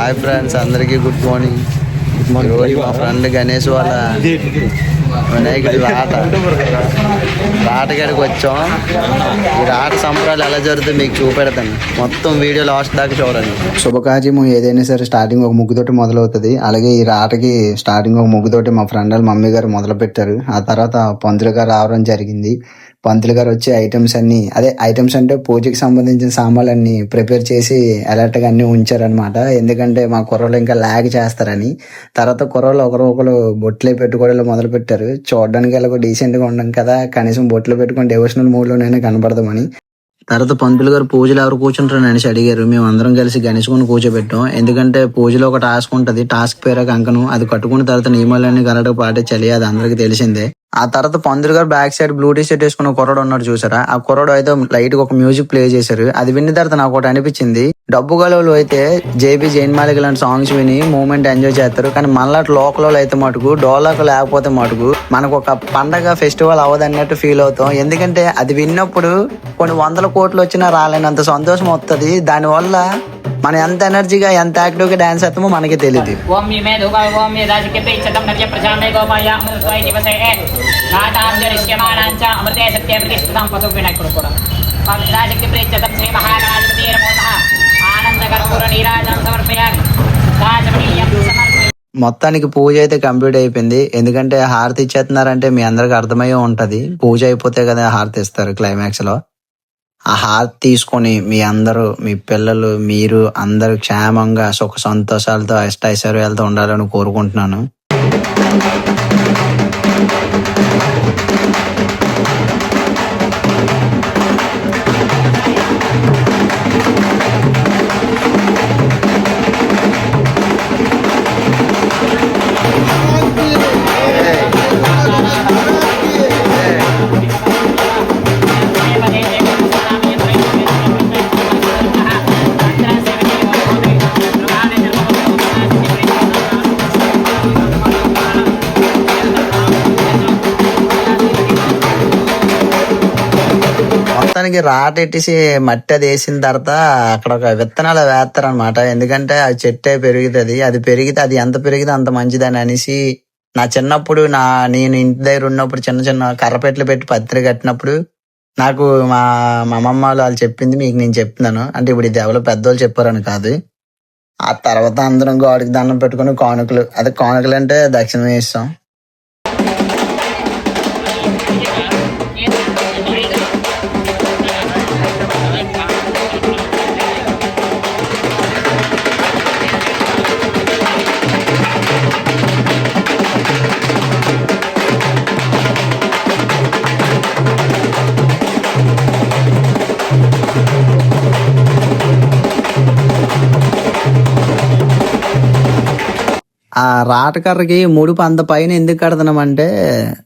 Hi friends అందరికీ good morning ఈరోజు మా ఫ్రెండ్ గణేష్ వాళ్ళ వినాయకుడి రాట రాటగాడికి వచ్చాం. ఈ రాట సంబరాలు ఎలా జరుగుతుంది మీకు చూపెడతాను. మొత్తం వీడియో లాస్ట్ దాకా చూడండి. శుభకార్యం ఏదైనా సరే స్టార్టింగ్ ఒక ముగ్గుతోటి మొదలవుతుంది. అలాగే ఈ రాటకి స్టార్టింగ్ ఒక ముగ్గుతోటి మా ఫ్రెండ్ వాళ్ళ మమ్మీ గారు మొదలు పెట్టారు ఆ తర్వాత పంతులు గారు రావడం జరిగింది. పంతులు గారు వచ్చే ఐటమ్స్ అన్ని అదే ఐటమ్స్ అంటే పూజకి సంబంధించిన సామాన్లన్నీ ప్రిపేర్ చేసి అలర్ట్గా గా అన్ని ఉంచారనమాట ఎందుకంటే మా కుర్రలు ఇంకా ల్యాగ్ చేస్తారని. తర్వాత కుర్రలు ఒకరు ఒకరు బొట్లే పెట్టుకోవడం మొదలు పెట్టారు. చూడడానికి ఎలాగో డీసెంట్గా ఉండం కదా కనీసం బొట్లు పెట్టుకుని డెవోషనల్ మూడ్ లోనైనా కనపడదామని తర్వాత పంతులు గారు పూజలు ఎవరు కూర్చుంటారని అనేసి అడిగారు. మేము అందరం కలిసి గణేశుని కూర్చోబెట్టాం ఎందుకంటే పూజలో ఒక టాస్క్ ఉంటుంది. టాస్క్ పేరు కంకణం. అది కట్టుకున్న తర్వాత నియమాలన్నీ కరెక్ట్ పాటించాలి. అది అందరికీ తెలిసిందే. ఆ తర్వాత పంతులు గారు back side blue T shirt వేసుకున్న కుర్రాడు ఉన్నాడు చూసారా? ఆ కుర్రాడు అయితే లైట్గా ఒక మ్యూజిక్ ప్లే చేశారు. అది విన్న తర్వాత నాకు ఒకటి అనిపించింది. డబ్బు గలవులు అయితే జేబీ జైన్ మాలిక్ లాంటి సాంగ్స్ విని మూమెంట్ ఎంజాయ్ చేస్తారు. కానీ మళ్ళీ లోకల్ అయితే మటుకు డోలాకు లేకపోతే మటుకు మనకు ఒక పండగ ఫెస్టివల్ అవ్వదన్నట్టు ఫీల్ అవుతాం. ఎందుకంటే అది విన్నప్పుడు కొన్ని వందల కోట్లు వచ్చినా రాలేనంత సంతోషం వస్తుంది దానివల్ల మనం ఎంత ఎనర్జీగా ఎంత యాక్టివ్గా డ్యాన్స్ చేస్తామో మనకి తెలియదు మొత్తానికి పూజ అయితే కంప్లీట్ అయిపోయింది. ఎందుకంటే హారతి ఇచ్చేస్తున్నారంటే మీ అందరికి అర్థమయ్యే ఉంటది. పూజ అయిపోతే కదా హారతి ఇస్తారు క్లైమాక్స్లో. ఆ హారతి తీసుకొని మీ అందరూ మీ పిల్లలు మీరు అందరూ క్షేమంగా సుఖ సంతోషాలతో అష్టైశ్వర్యాలతో ఉండాలని కోరుకుంటున్నాను. మొత్తానికి రాటెట్టేసి మట్టి అది వేసిన తర్వాత అక్కడ ఒక విత్తనాలు వేస్తారు అనమాట ఎందుకంటే అది చెట్టే పెరుగుతుంది. అది పెరిగితే అది ఎంత పెరిగితే అంత మంచిదని అనేసి నా చిన్నప్పుడు నా నేను ఇంటి దగ్గర ఉన్నప్పుడు చిన్న చిన్న కర్రపెట్లు పెట్టి పత్రిక కట్టినప్పుడు నాకు మా మా అమ్మమ్మ వాళ్ళు చెప్పింది మీకు నేను చెప్తున్నాను. అంటే ఇప్పుడు ఇది ఎవరో పెద్దోళ్ళు చెప్పారని కాదు. ఆ తర్వాత అందరం గోడికి దండం పెట్టుకుని కానుకలు అదే కానుకలు అంటే దక్షిణ ఇస్తాం. ఆ రాటకర్రకి ముడుపు అంత పైన ఎందుకు కడతామంటే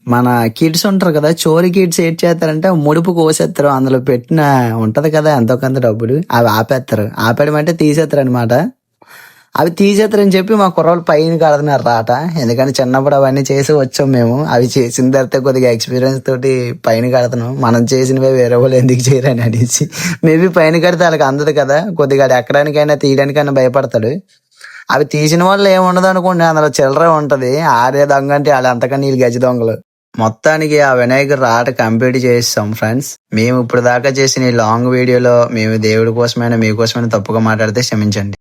మన కిడ్స్ ఉంటారు కదా చోరీ కిడ్స్ ఏం చేస్తారంటే ముడుపు కోసేస్తారు. అందులో పెట్టిన ఉంటది కదా ఎంతో కొంత డబ్బులు అవి ఆపేస్తారు. ఆపేయడం అంటే తీసేస్తారు అనమాట అవి తీసేస్తారని చెప్పి మా కుర్రోళ్ళు పైన కడుతున్నారు రాట. ఎందుకంటే చిన్నప్పుడు అవన్నీ చేసి వచ్చాం మేము. అవి చేసిన తర్వాత కొద్దిగా ఎక్స్పీరియన్స్ తోటి పైన కడుతున్నాం. మనం చేసినవే వేరే వాళ్ళు ఎందుకు చేయరని అనేసి. మేబీ పైన కడితే వాళ్ళకి అందదు కదా కొద్దిగా ఎక్కడానికైనా తీయడానికైనా భయపడతాడు. అవి తీసిన వాళ్ళు ఏముండదు అనుకోండి అందులో చిల్లర ఉంటది. ఆరే దొంగ అంటే వాళ్ళు అంతకన్నా వీళ్ళు గజ దొంగలు. మొత్తానికి ఆ వినాయకుడు రాట కంప్లీట్ చేస్తాం ఫ్రెండ్స్. మేము ఇప్పుడు దాకా చేసిన ఈ లాంగ్ వీడియోలో మేము దేవుడి కోసమైనా మీకోసమైనా తప్పుగా మాట్లాడితే క్షమించండి.